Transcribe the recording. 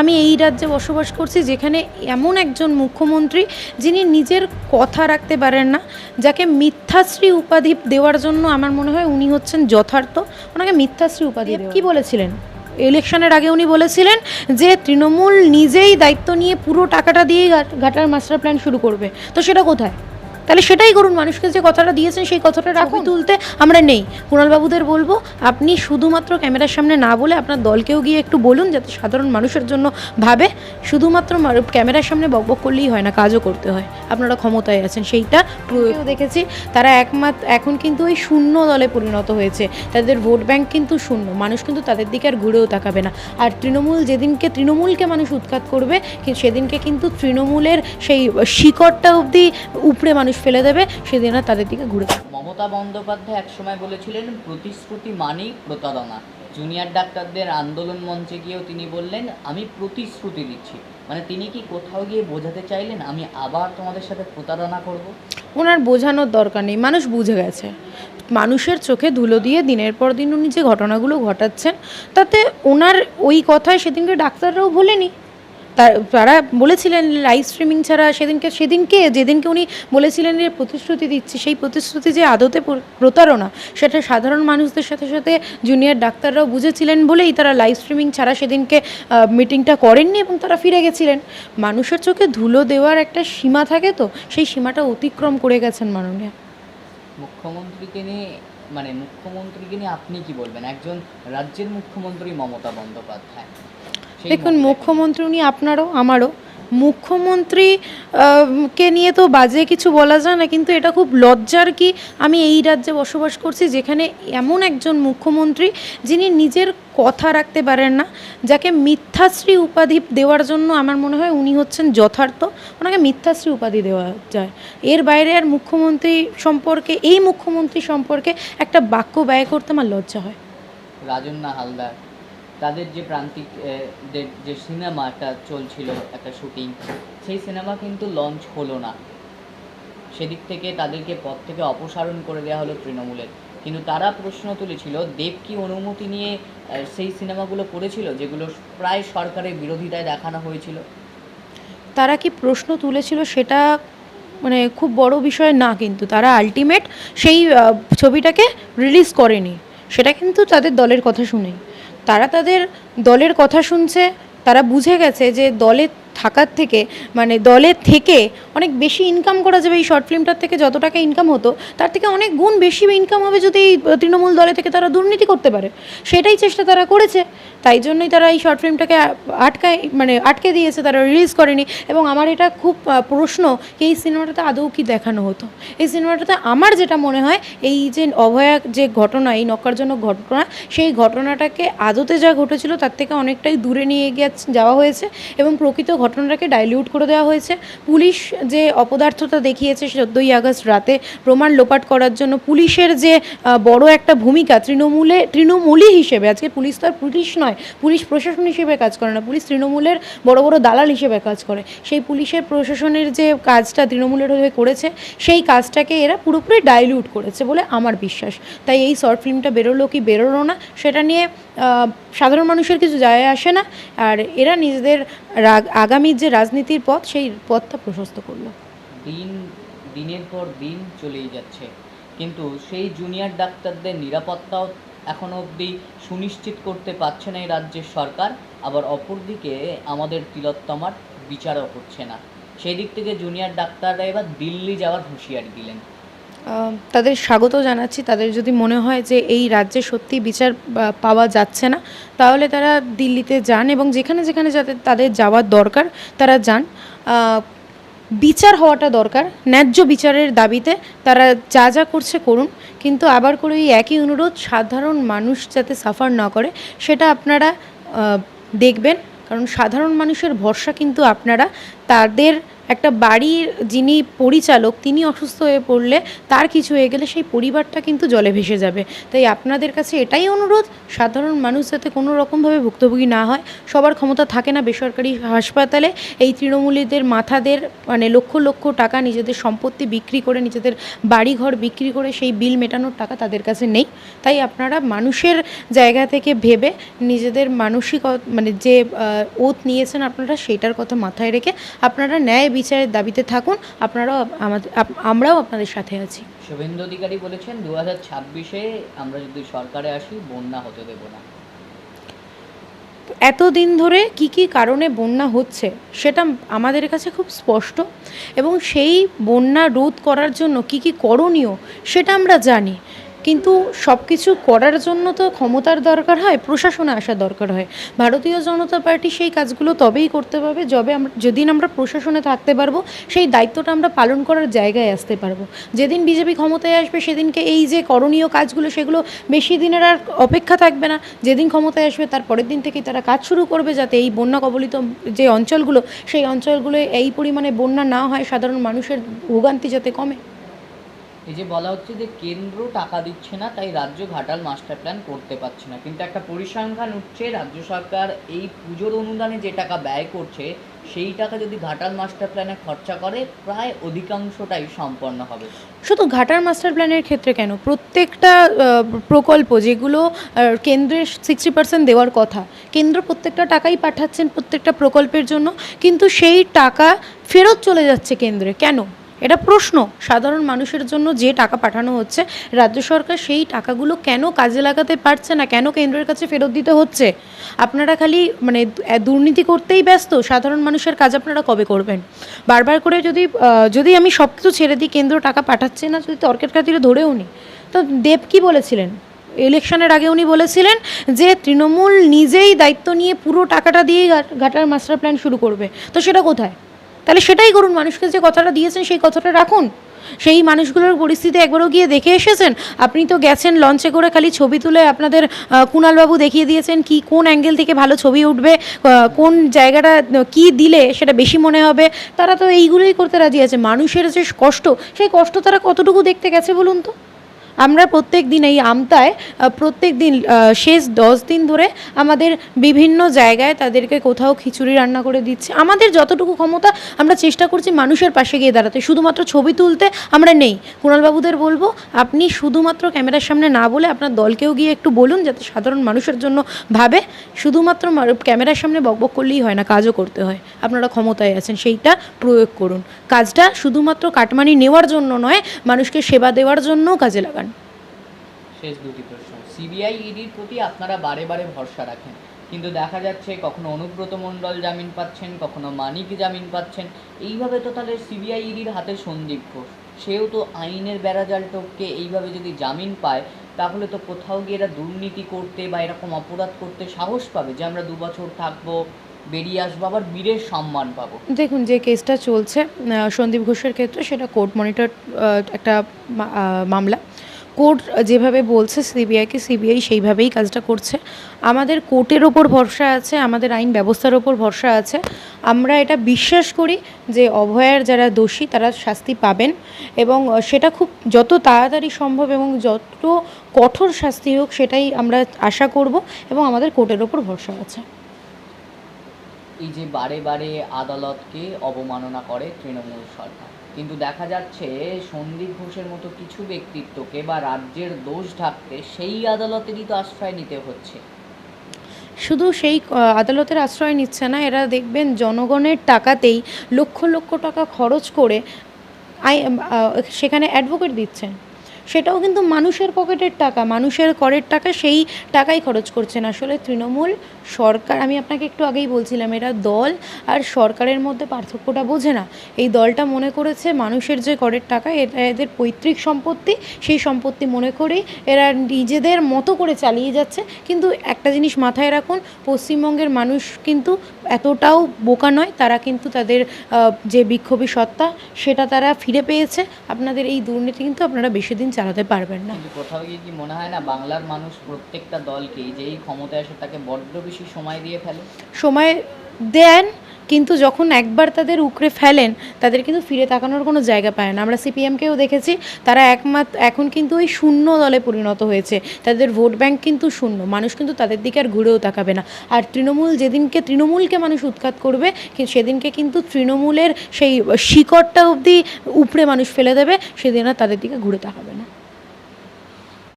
আমি এই রাজ্যে বসবাস করছি যেখানে এমন একজন মুখ্যমন্ত্রী যিনি নিজের কথা রাখতে পারেন না যাকে মিথ্যাশ্রী উপাধি দেওয়ার জন্য আমার মনে হয় উনি হচ্ছেন যথার্থ। ওনাকে মিথ্যাশ্রী উপাধি কি বলেছিলেন? ইলেকশনের আগে উনি বলেছিলেন যে তৃণমূল নিজেই দায়িত্ব নিয়ে পুরো টাকাটা দিয়ে ঘাটার মাস্টার প্ল্যান শুরু করবে। তো সেটা কোথায়? তাহলে সেটাই করুন মানুষকে যে কথাটা দিয়েছেন সেই কথাটা রাখুন। তুলতে আমরা নেই। কুণালবাবুদের বলব আপনি শুধুমাত্র ক্যামেরার সামনে না বলে আপনার দলকেও গিয়ে একটু বলুন যাতে সাধারণ মানুষের জন্য ভাবে। শুধুমাত্র ক্যামেরার সামনে বকবক করলেই হয় না কাজও করতে হয়। আপনারা ক্ষমতায় আছেন সেইটা পুরো দেখেছি তারা একমাত্র এখন কিন্তু ওই শূন্য দলে পরিণত হয়েছে। তাদের ভোট ব্যাংক কিন্তু শূন্য মানুষ কিন্তু তাদের দিকে আর ঘুরেও তাকাবে না। আর তৃণমূল যেদিনকে তৃণমূলকে মানুষ উৎখাত করবে সেদিনকে কিন্তু তৃণমূলের সেই শিকড়টা অবধি উপড়ে মানুষ ফেলে দেবে সেদিন আর তাদের দিকে ঘুরে মমতা বন্দ্যোপাধ্যায় একসময় বলেছিলেন প্রতিশ্রুতি মানেই প্রতারণা। জুনিয়র ডাক্তারদের আন্দোলন মঞ্চে গিয়েও তিনি বললেন আমি প্রতিশ্রুতি দিচ্ছি। মানে তিনি কি কোথাও গিয়ে বোঝাতে চাইলেন আমি আবার তোমাদের সাথে প্রতারণা করব? ওনার বোঝানোর দরকার নেই মানুষ বুঝে গেছে। মানুষের চোখে ধুলো দিয়ে দিনের পর দিন উনি যে ঘটনাগুলো ঘটাচ্ছেন তাতে ওনার ওই কথায় সেদিনকে ডাক্তাররাও ভোলেনি। তারা বলেছিলেন লাইভ স্ট্রিমিং ছাড়া সেদিনকে সেদিনকে, যেদিনকে উনি বলেছিলেন যে প্রতিশ্রুতি দিচ্ছি, সেই প্রতিশ্রুতি যে আদতে প্র- প্রতারণা, সেটা সাধারণ মানুষদের সাথে সাথে জুনিয়র ডাক্তাররাও বুঝেছিলেন বলেই তারা লাইভ স্ট্রিমিং ছাড়া সেদিনকে মিটিংটা করেননি এবং তারা ফিরে গেছিলেন। মানুষের চোখে ধুলো দেওয়ার একটা সীমা থাকে তো, সেই সীমাটা অতিক্রম করে গেছেন মাননীয়। মুখ্যমন্ত্রীকে নিয়ে মানে মুখ্যমন্ত্রীকে নিয়ে আপনি কি বলবেন? একজন রাজ্যের মুখ্যমন্ত্রী মমতা বন্দ্যোপাধ্যায়। দেখুন মুখ্যমন্ত্রী উনি আপনারও আমারও। মুখ্যমন্ত্রী কে নিয়ে তো বাজে কিছু বলা যায় না কিন্তু এটা খুব লজ্জার কি আমি এই রাজ্যে বসবাস করছি যেখানে এমন একজন মুখ্যমন্ত্রী যিনি নিজের কথা রাখতে পারেন না যাকে মিথ্যাশ্রী উপাধি দেওয়ার জন্য আমার মনে হয় উনি হচ্ছেন যথার্থ ওনাকে মিথ্যাশ্রী উপাধি দেওয়া যায়। এর বাইরে আর মুখ্যমন্ত্রী সম্পর্কে এই মুখ্যমন্ত্রী সম্পর্কে একটা বাক্য ব্যয় করতে আমার লজ্জা হয়। রাজন্না হালদার। তাদের যে প্রান্তিক যে- যে সিনেমাটা চলছিল একটা শুটিং, সেই সিনেমা কিন্তু লঞ্চ হলো না। সেদিক থেকে তাদেরকে পথ থেকে অপসারণ করে দেওয়া হলো তৃণমূলের। কিন্তু তারা প্রশ্ন তুলেছিল, দেব কি অনুমতি নিয়ে সেই সিনেমাগুলো করেছিল, যেগুলো প্রায় সরকারের বিরোধিতায় দেখানো হয়েছিল? তারা কি প্রশ্ন তুলেছিল সেটা মানে খুব বড় বিষয় না কিন্তু। তারা আলটিমেট সেই ছবিটাকে রিলিজ করেনি। সেটা কিন্তু তাদের দলের কথা শুনেই। তারা তাদের দলের কথা শুনছে তারা বুঝে গেছে যে দলে থাকার থেকে মানে দলের থেকে অনেক বেশি ইনকাম করা যাবে এই শর্ট ফিল্মটার থেকে যত টাকা ইনকাম হতো, তার থেকে অনেক গুণ বেশি ইনকাম হবে যদি এই তৃণমূল দলে থেকে তারা দুর্নীতি করতে পারে। সেটাই চেষ্টা তারা করেছে। তাই জন্যই তারা এই শর্ট ফিল্মটাকে আটকায় মানে আটকে দিয়েছে, তারা রিলিজ করেনি। এবং আমার এটা খুব প্রশ্ন এই সিনেমাটাতে আদৌ কি দেখানো হতো? এই সিনেমাটাতে আমার যেটা মনে হয়, এই যে অভয়া যে ঘটনা, এই নক্কারজনক ঘটনা, সেই ঘটনাটাকে আদতে যা ঘটেছিল, তার থেকে অনেকটাই দূরে নিয়ে গিয়ে যাওয়া হয়েছে। এবং প্রকৃত ঘটনাটাকে ডাইলিউট করে দেওয়া হয়েছে। পুলিশ যে অপদার্থতা দেখিয়েছে চোদ্দোই আগস্ট রাতে প্রমাণ লোপাট করার জন্য পুলিশের যে বড় একটা ভূমিকা তৃণমূলে, তৃণমূলই হিসেবে, আজকে পুলিশ তো আর পুলিশ নয়, পুলিশ প্রশাসন হিসেবে কাজ করে না, পুলিশ তৃণমূলের বড় বড় দালাল হিসেবে কাজ করে। সেই পুলিশের প্রশাসনের যে কাজটা তৃণমূলের হয়ে করেছে, সেই কাজটাকে এরা পুরোপুরি ডাইলিউট করেছে বলে আমার বিশ্বাস। তাই এই শর্ট ফিল্মটা বেরোলো কি বেরোলো না, সেটা নিয়ে সাধারণ মানুষের কিছু যায় আসে না। আর এরা নিজেদের রা- আগামীর যে রাজনীতির পথ, সেই পথটা প্রশস্ত করল। দিন, দিনের পর দিন চলেই যাচ্ছে। কিন্তু সেই জুনিয়র ডাক্তারদের নিরাপত্তাও এখনও অবধি সুনিশ্চিত করতে পারছে না এই রাজ্যের সরকার। আবার অপরদিকে আমাদের তিলোত্তমার বিচারও হচ্ছে না। সেই দিক থেকে জুনিয়র ডাক্তাররা এবার দিল্লি যাওয়ার হুঁশিয়ারি দিলেন। তাদের স্বাগত জানাচ্ছি। তাদের যদি মনে হয় যে এই রাজ্যে সত্যি বিচার পাওয়া যাচ্ছে না, তাহলে তারা দিল্লিতে যান এবং যেখানে যেখানে যাতে তাদের যাওয়ার দরকার তারা যান। বিচার হওয়াটা দরকার। ন্যায্য বিচারের দাবিতে তারা যা যা করছে করুন, কিন্তু আবার করে এই একই অনুরোধ, সাধারণ মানুষ যাতে সাফার না করে, সেটা আপনারা দেখবেন। কারণ সাধারণ মানুষের ভরসা কিন্তু আপনারা, তাদের একটা বাড়ির যিনি পরিচালক, তিনি অসুস্থ হয়ে পড়লে তার কিছু হয়ে গেলে সেই পরিবারটা কিন্তু জলে ভেসে যাবে। তাই আপনাদের কাছে এটাই অনুরোধ, সাধারণ মানুষ যাতে কোনো রকমভাবে ভুক্তভোগী না হয়, সবার ক্ষমতা থাকে না বেসরকারি হাসপাতালে, এই তৃণমূলীদের মাথাদের মানে লক্ষ লক্ষ টাকা নিজেদের সম্পত্তি বিক্রি করে, নিজেদের বাড়িঘর বিক্রি করে সেই বিল মেটানোর টাকা তাদের কাছে নেই। তাই আপনারা মানুষের জায়গা থেকে ভেবে নিজেদের মানসিক মানে যে ওত নিয়েছেন আপনারা, সেটার কথা মাথায় রেখে আপনারা ন্যায় বিচারের দাবিতে থাকুন আপনারাও আমাদের আমরাও আপনাদের সাথে আছি। শুভেন্দু অধিকারী বলেছেন দু হাজার ছাব্বিশে আমরা যদি সরকারে আসি বন্যা হতে দেবো না। এতদিন ধরে কি কি কারণে বন্যা হচ্ছে সেটা আমাদের কাছে খুব স্পষ্ট এবং সেই বন্যা রোধ করার জন্য কি কি করণীয় সেটা আমরা জানি। কিন্তু সব কিছু করার জন্য তো ক্ষমতার দরকার হয়, প্রশাসনে আসা দরকার হয়। ভারতীয় জনতা পার্টি সেই কাজগুলো তবেই করতে পারবে যবে আমরা, যেদিন আমরা প্রশাসনে থাকতে পারব, সেই দায়িত্বটা আমরা পালন করার জায়গায় আসতে পারব। যেদিন বিজেপি ক্ষমতায় আসবে, সেদিনকে এই যে করণীয় কাজগুলো, সেগুলো বেশি দিনের আর অপেক্ষা থাকবে না। যেদিন ক্ষমতায় আসবে, তার পরের দিন থেকেই তারা কাজ শুরু করবে যাতে এই বন্যা কবলিত যে অঞ্চলগুলো, সেই অঞ্চলগুলো এই পরিমাণে বন্যা না হয়, সাধারণ মানুষের ভোগান্তি যাতে কমে। এই যে বলা হচ্ছে যে কেন্দ্র টাকা দিচ্ছে না, তাই রাজ্য ঘাটাল মাস্টার প্ল্যান করতে পারছে না। কিন্তু একটা পরিসংখ্যান উঠছে, রাজ্য সরকার এই পুজোর অনুদানে যে টাকা ব্যয় করছে, সেই টাকা যদি ঘাটাল মাস্টার প্ল্যানে খরচা করে, প্রায় অধিকাংশটাই সম্পন্ন হবে। শুধু ঘাটাল মাস্টার প্ল্যানের ক্ষেত্রে কেন? প্রত্যেকটা প্রকল্প যেগুলো কেন্দ্রের সিক্সটি পার্সেন্ট দেওয়ার কথা, কেন্দ্র প্রত্যেকটা টাকাই পাঠাচ্ছেন প্রত্যেকটা প্রকল্পের জন্য, কিন্তু সেই টাকা ফেরত চলে যাচ্ছে কেন্দ্রে। কেন? এটা প্রশ্ন। সাধারণ মানুষের জন্য যে টাকা পাঠানো হচ্ছে, রাজ্য সরকার সেই টাকাগুলো কেন কাজে লাগাতে পারছে না? কেন কেন্দ্রের কাছে ফেরত দিতে হচ্ছে? আপনারা খালি মানে দুর্নীতি করতেই ব্যস্ত। সাধারণ মানুষের কাজ আপনারা কবে করবেন? বারবার করে যদি যদি আমি সব কিছু ছেড়ে দিই, কেন্দ্র টাকা পাঠাচ্ছে না, যদি তর্কের খাতিরে ধরেও নি, তো দেব কি বলেছিলেন? ইলেকশনের আগে উনি বলেছিলেন যে তৃণমূল নিজেই দায়িত্ব নিয়ে পুরো টাকাটা দিয়ে ঘাটার মাস্টার প্ল্যান শুরু করবে। তো সেটা কোথায়? তাহলে সেটাই করুন, মানুষকে যে কথাটা দিয়েছেন সেই কথাটা রাখুন। সেই মানুষগুলোর পরিস্থিতি একবারও গিয়ে দেখে এসেছেন। আপনি তো গেছেন লঞ্চে করে খালি ছবি তুলে আপনাদের কুণালবাবু দেখিয়ে দিয়েছেন কি, কোন অ্যাঙ্গেল থেকে ভালো ছবি উঠবে কোন জায়গাটা কি দিলে সেটা বেশি মনে হবে। তারা তো এইগুলোই করতে রাজি আছে। মানুষের যে কষ্ট, সেই কষ্ট তারা কতটুকু দেখতে গেছে বলুন তো? আমরা প্রত্যেক দিন এই আমতায় প্রত্যেক দিন শেষ দশ দিন ধরে আমাদের বিভিন্ন জায়গায় তাদেরকে কোথাও খিচুড়ি রান্না করে দিচ্ছে। আমাদের যতটুকু ক্ষমতা, আমরা চেষ্টা করছি মানুষের পাশে গিয়ে দাঁড়াতে। শুধুমাত্র ছবি তুলতে আমরা নেই। কুণালবাবুদের বলব, আপনি শুধুমাত্র ক্যামেরার সামনে না বলে আপনার দলকেও গিয়ে একটু বলুন, যাতে সাধারণ মানুষের জন্য ভাবে। শুধুমাত্র ক্যামেরার সামনে বকবক করলেই হয় না, কাজও করতে হয়। আপনারা ক্ষমতায় আছেন, সেইটা প্রয়োগ করুন। কাজটা শুধুমাত্র কাটমানি নেওয়ার জন্য নয়, মানুষকে সেবা দেওয়ার জন্যও কাজে লাগান। শেষ দুটি প্রশ্ন। সিবিআই ইডির প্রতি আপনারা বারে বারে ভরসা রাখেন। কিন্তু দেখা যাচ্ছে কখনো অনুব্রত মণ্ডল জামিন পাচ্ছেন, কখনো মানিক জামিন পাচ্ছেন। এইভাবে তো তাহলে সিবিআই ইডির হাতে সন্দীপ ঘোষ সেও তো আইনের বেড়াজাল টপকে এইভাবে যদি জামিন পায়, তাহলে তো কোথাও গিয়ে এরা দুর্নীতি করতে বা এরকম অপরাধ করতে সাহস পাবে যে আমরা দু বছর থাকব, বেরিয়ে আসব, আবার বীরের সম্মান পাবো। দেখুন, যে কেসটা চলছে সন্দীপ ঘোষের ক্ষেত্রে সেটা কোর্ট মনিটর একটা মামলা। কোর্ট যেভাবে বলছে সিবিআইকে সিবিআই সেইভাবেই কাজটা করছে। আমাদের কোর্টের ওপর ভরসা আছে, আমাদের আইন ব্যবস্থার ওপর ভরসা আছে। আমরা এটা বিশ্বাস করি যে অভয়ার যারা দোষী, তারা শাস্তি পাবেন এবং সেটা খুব যত তাড়াতাড়ি সম্ভব এবং যত কঠোর শাস্তি হোক, সেটাই আমরা আশা করব এবং আমাদের কোর্টের ওপর ভরসা আছে। এই যে বারে বারে আদালতকে অবমাননা করে তৃণমূল সরকার। কিন্তু দেখা যাচ্ছে সন্দীপ ঘোষের মতো কিছু ব্যক্তিত্বকে বা রাজ্যের দোষ ঢাকতে সেই আদালতেরই তো আশ্রয় নিতে হচ্ছে। শুধু সেই আদালতের আশ্রয় নিচ্ছে না, এরা দেখবেন জনগণের টাকাতেই লক্ষ লক্ষ টাকা খরচ করে আই সেখানে অ্যাডভোকেট দিচ্ছেন। সেটাও কিন্তু মানুষের পকেটের টাকা। মানুষের করের টাকা সেই টাকাই খরচ করছেন আসলে তৃণমূল সরকার, আমি আপনাকে একটু আগেই বলছিলাম, এরা দল আর সরকারের মধ্যে পার্থক্যটা বোঝে না। এই দলটা মনে করেছে মানুষের যে করের টাকা এটা এদের পৈতৃক সম্পত্তি, সেই সম্পত্তি মনে করেই এরা নিজেদের মতো করে চালিয়ে যাচ্ছে। কিন্তু একটা জিনিস মাথায় রাখুন, পশ্চিমবঙ্গের মানুষ কিন্তু এতটাও বোকা নয়। তারা কিন্তু তাদের যে বিক্ষোভী সত্তা, সেটা তারা ফিরে পেয়েছে। আপনাদের এই দুর্নীতি কিন্তু আপনারা বেশি দিন চালাতে পারবেন না। কোথাও গিয়ে কি মনে হয় না বাংলার মানুষ প্রত্যেকটা দলকে যেই ক্ষমতায় আসে তাকে বড্ড বেশি সময় দিয়ে ফেলে? সময় দেন কিন্তু যখন একবার তাদের উকড়ে ফেলেন, তাদের কিন্তু ফিরে তাকানোর কোনো জায়গা পায় না। আমরা সিপিএমকেও দেখেছি, তারা একমাত্র এখন কিন্তু ওই শূন্য দলে পরিণত হয়েছে। তাদের ভোট ব্যাংক কিন্তু শূন্য, মানুষ কিন্তু তাদের দিকে আর ঘুরেও তাকাবে না। আর তৃণমূল যেদিনকে, তৃণমূলকে মানুষ উৎখাত করবে সেদিনকে কিন্তু তৃণমূলের সেই শিকড়টা অবধি উপড়ে মানুষ ফেলে দেবে, সেদিন আর তাদের দিকে ঘুরে তাকাবে না।